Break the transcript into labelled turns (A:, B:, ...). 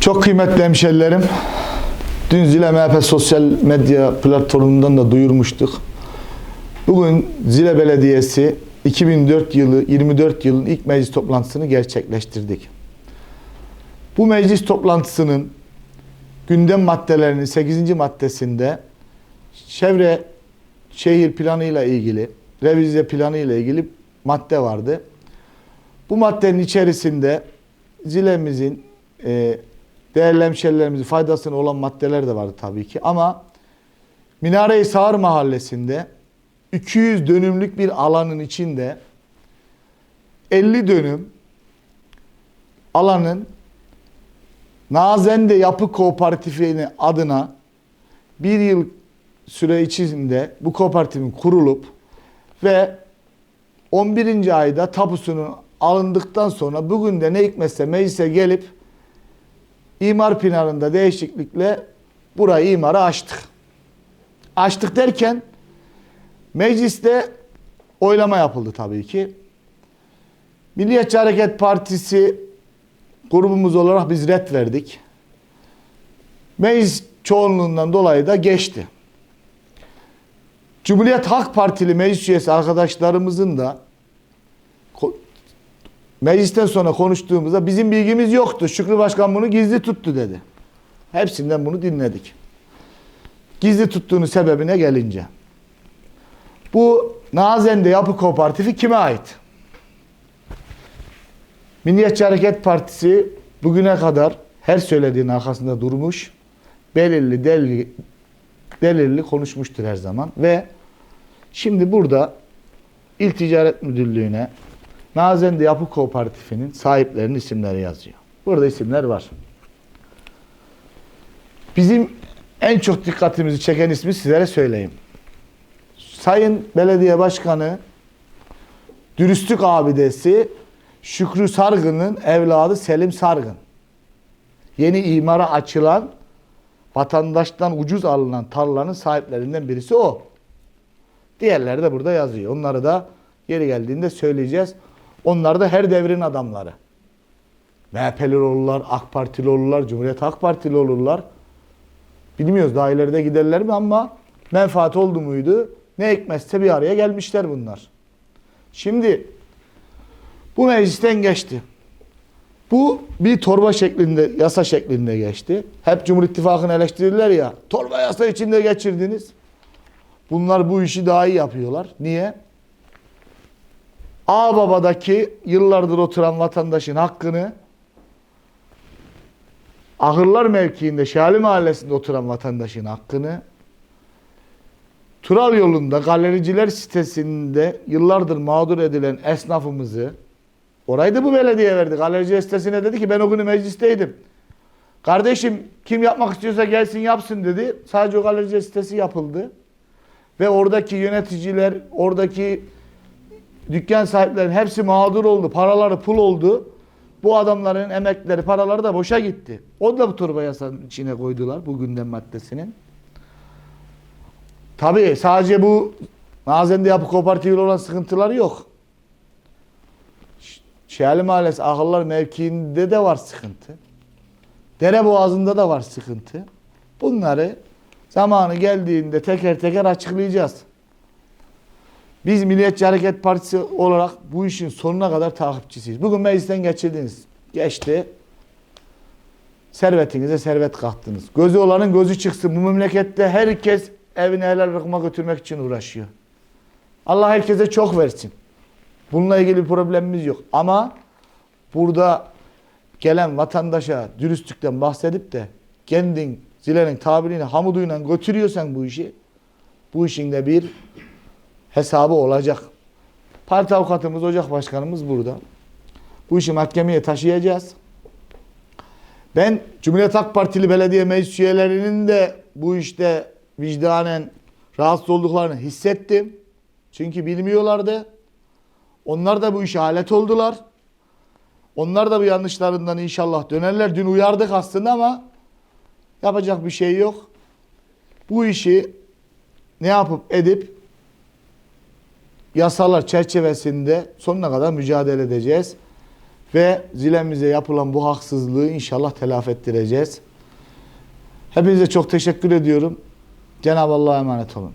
A: Çok kıymetli hemşerilerim. Dün Zile MHP sosyal medya platformundan da duyurmuştuk. Bugün Zile Belediyesi 2004 yılı 24 yılın ilk meclis toplantısını gerçekleştirdik. Bu meclis toplantısının gündem maddelerinin 8. maddesinde çevre şehir planıyla ilgili, revize planı ile ilgili madde vardı. Bu maddenin içerisinde zilemizin e, değerli hemşerilerimizin faydasına olan maddeler de vardı tabii ki. Ama Minare-i Sağır Mahallesi'nde 200 dönümlük bir alanın içinde 50 dönüm alanın Nazende Yapı Kooperatifini adına bir yıl süre içinde bu kooperatifin kurulup ve 11. ayda tapusunun alındıktan sonra bugün de ne hikmetse meclise gelip imar planında değişiklikle burayı imara açtık. Açtık derken mecliste oylama yapıldı tabii ki. Milliyetçi Hareket Partisi grubumuz olarak biz red verdik. Meclis çoğunluğundan dolayı da geçti. Cumhuriyet Halk Partili meclis üyesi arkadaşlarımızın da meclisten sonra konuştuğumuzda bizim bilgimiz yoktu. Şükrü Başkan bunu gizli tuttu dedi. Hepsinden bunu dinledik. Gizli tuttuğunu sebebine gelince. Bu Nazende Yapı Kooperatifi kime ait? Milliyetçi Hareket Partisi bugüne kadar her söylediğinin arkasında durmuş, belirli delili, delilli konuşmuştur her zaman ve şimdi burada İl Ticaret Müdürlüğü'ne Nazende Yapı Kooperatifinin sahiplerinin isimleri yazıyor. Burada isimler var. Bizim en çok dikkatimizi çeken ismi sizlere söyleyeyim. Sayın Belediye Başkanı dürüstlük abidesi Şükrü Sargın'ın evladı Selim Sargın. Yeni imara açılan vatandaştan ucuz alınan tarlanın sahiplerinden birisi o. Diğerleri de burada yazıyor. Onları da yeri geldiğinde söyleyeceğiz. Onlar da her devrin adamları. MHP'li olurlar, AK Partili olurlar, Cumhuriyet Halk Partili olurlar. Bilmiyoruz daha ileride giderler mi ama menfaat oldu muydu? Ne ekmezse bir araya gelmişler bunlar. Şimdi bu meclisten geçti. Bu bir torba şeklinde, yasa şeklinde geçti. Hep Cumhur İttifakı'nı eleştirirler ya. Torba yasa içinde geçirdiniz. Bunlar bu işi daha iyi yapıyorlar. Niye? Ağbaba'daki yıllardır oturan vatandaşın hakkını Ahırlar mevkiinde Şali Mahallesi'nde oturan vatandaşın hakkını Tural yolunda galericiler sitesinde yıllardır mağdur edilen esnafımızı orayı da bu belediye verdi. Galerici sitesine dedi ki ben o günü meclisteydim. Kardeşim kim yapmak istiyorsa gelsin yapsın dedi. Sadece o galerici sitesi yapıldı. Ve oradaki yöneticiler, oradaki dükkan sahiplerinin hepsi mağdur oldu. Paraları pul oldu. Bu adamların emekleri, paraları da boşa gitti. O da bu torba yasanın içine koydular bu gündem maddesinin. Tabii sadece bu Nazende Yapı Kooperatifiyle olan sıkıntıları yok. Şehirli Mahallesi Ahırlar mevkiinde de var sıkıntı. Dere Boğazı'nda da var sıkıntı. Bunları zamanı geldiğinde teker teker açıklayacağız. Biz Milliyetçi Hareket Partisi olarak bu işin sonuna kadar takipçisiyiz. Bugün meclisten geçirdiniz. Geçti. Servetinize servet kattınız. Gözü olanın gözü çıksın. Bu memlekette herkes evine helal rıkma götürmek için uğraşıyor. Allah herkese çok versin. Bununla ilgili bir problemimiz yok. Ama burada gelen vatandaşa dürüstlükten bahsedip de kendin zilenin tabiriyle hamuduyla götürüyorsan bu işi bu işin de bir hesabı olacak. Parti avukatımız, ocak başkanımız burada. Bu işi mahkemeye taşıyacağız. Ben Cumhuriyet Halk Partili belediye meclis üyelerinin de bu işte vicdanen rahatsız olduklarını hissettim. Çünkü bilmiyorlardı. Onlar da bu işe alet oldular. Onlar da bu yanlışlarından inşallah dönerler. Dün uyardık aslında ama yapacak bir şey yok. Bu işi ne yapıp edip yasalar çerçevesinde sonuna kadar mücadele edeceğiz. Ve zilemize yapılan bu haksızlığı inşallah telafi ettireceğiz. Hepinize çok teşekkür ediyorum. Cenab-ı Allah'a emanet olun.